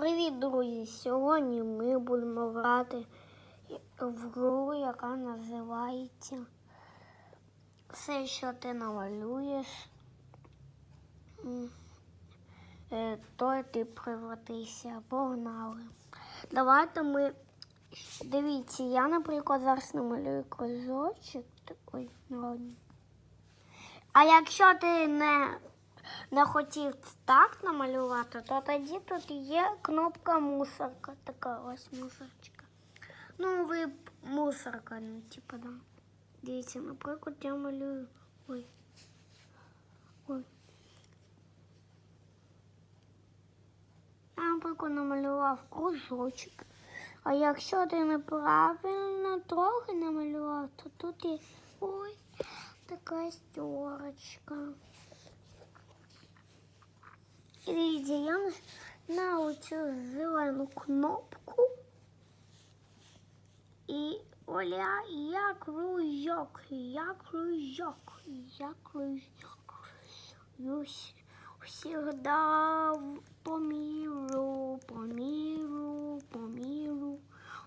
Привіт, друзі! Сьогодні ми будемо грати в гру, яка називається Все, що ти намалюєш, е, то ти превратися. Погнали. Давайте ми. Дивіться, я, наприклад, зараз намалюю кружочок. Ой, народні. А якщо ти не не хотів так намалювати, то тоді тут є кнопка мусорка. Така ось мусорчика. Ну, ви б мусорка, ну, типу, да. Дивіться, наприклад, я малюю. Ой. Ой. Я, наприклад, намалював кружочок. А якщо ти неправильно трохи намалював, то тут є ой, така стерочка. Дивіться, я на, оцю зелену кнопку. І Оля, я кружок, я кружок, я кружок. Всегда по миру, по миру, по миру.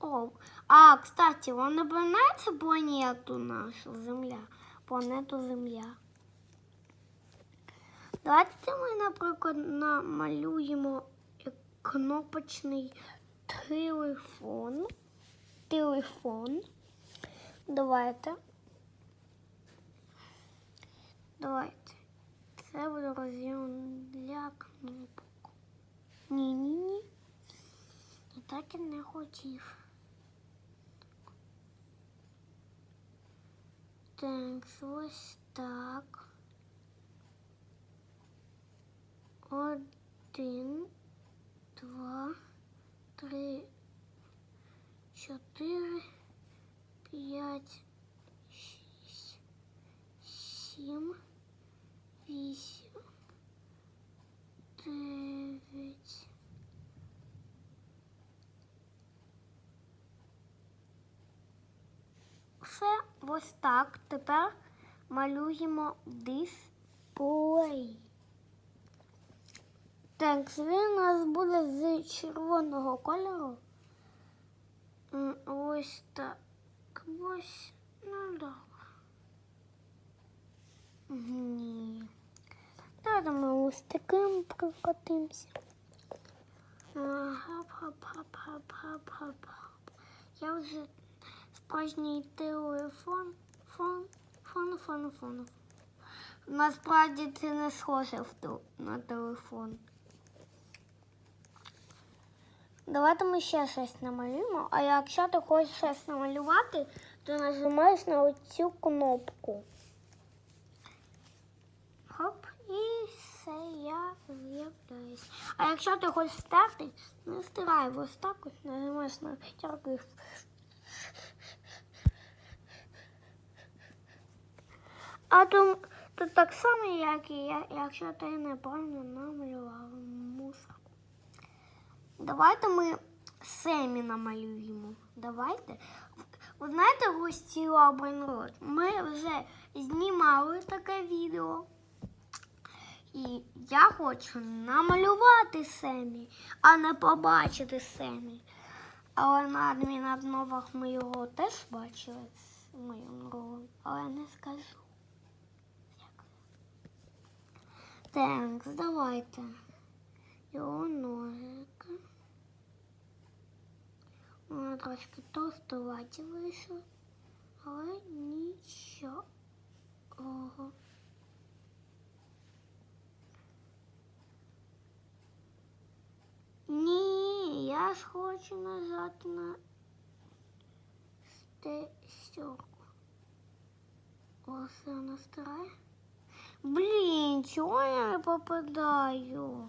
О, а, кстати, вам напоминается планету нашу, Земля? Планету Земля. Давайте ми, наприклад, намалюємо кнопочний телефон. Телефон. Давайте. Давайте. Це буде роз'єм для кнопок. Ні-ні-ні. Я так і не хотів. Так, ось так. Один, два, три, чотири, п'ять, шість, сім, вісім, дев'ять. Все ось так. Тепер малюємо дисплей. Так, він у нас буде з червоного кольору. Ось так. Ось. Ну да. Ні. Давайте ми ось таким прокатимося. Гап-гап-гап-гап-гап-гап-гап. Я вже справжній телефон. Фон, фон, фон, фон. Насправді це не схоже на телефон. Давайте ми ще щось намалюємо. А якщо ти хочеш щось намалювати, то нажимаєш на оцю кнопку. Хоп, і все, я з'являюсь. А якщо ти хочеш стерти, не стирай ось так ось, нажимаєш на п'ятерку А то, то так само, як і я, якщо ти неправильно намалював. Давайте ми семі намалюємо. Давайте. Ви знаєте, гості Обренрод? Ми вже знімали таке відео. І я хочу намалювати Семі, а не побачити Семі. Але на адмінобновах ми його теж бачили з моїм ролом, але не скажу. Так, давайте. Його трошки товстуваті вийшло, але нічого. Ні, я ж хочу нажати на стестерку. Ось вона. Блін, чого я не попадаю?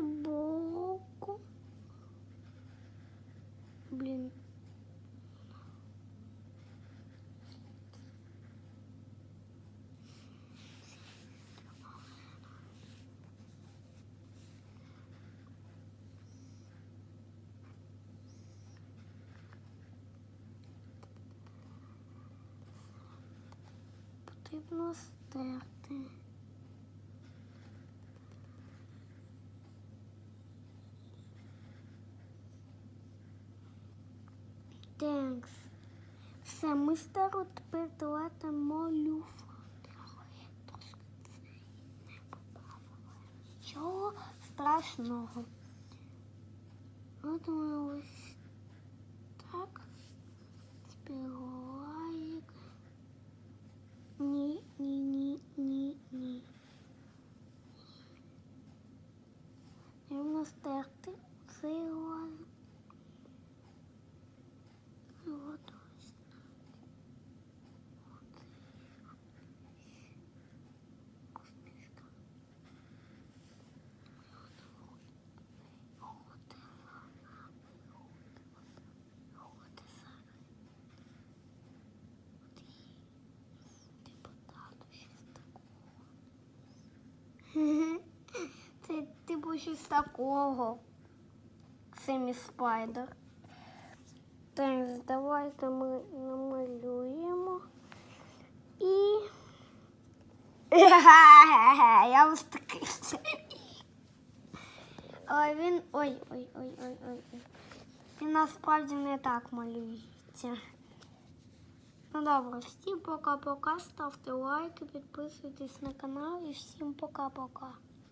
боку. Блін. Потрібно стерти. Тенкс. Все, ми старо тепер не поправила. Нічого страшного. От ми ось так. Співаєк. Ні, ні, ні, ні, ні. Треба стерти цей лайк. Вот ось. Усмішка. От вона. От зараз. От її депутату щось такого. Це типу щось такого. Семі Спайдер. Так, давайте ми намалюємо. І. Я ось такий. Ой, він. Ой, ой, ой, ой, ой. ой. Він насправді не так малюється. Ну добре, всім пока-пока. Ставте лайки, підписуйтесь на канал і всім пока-пока.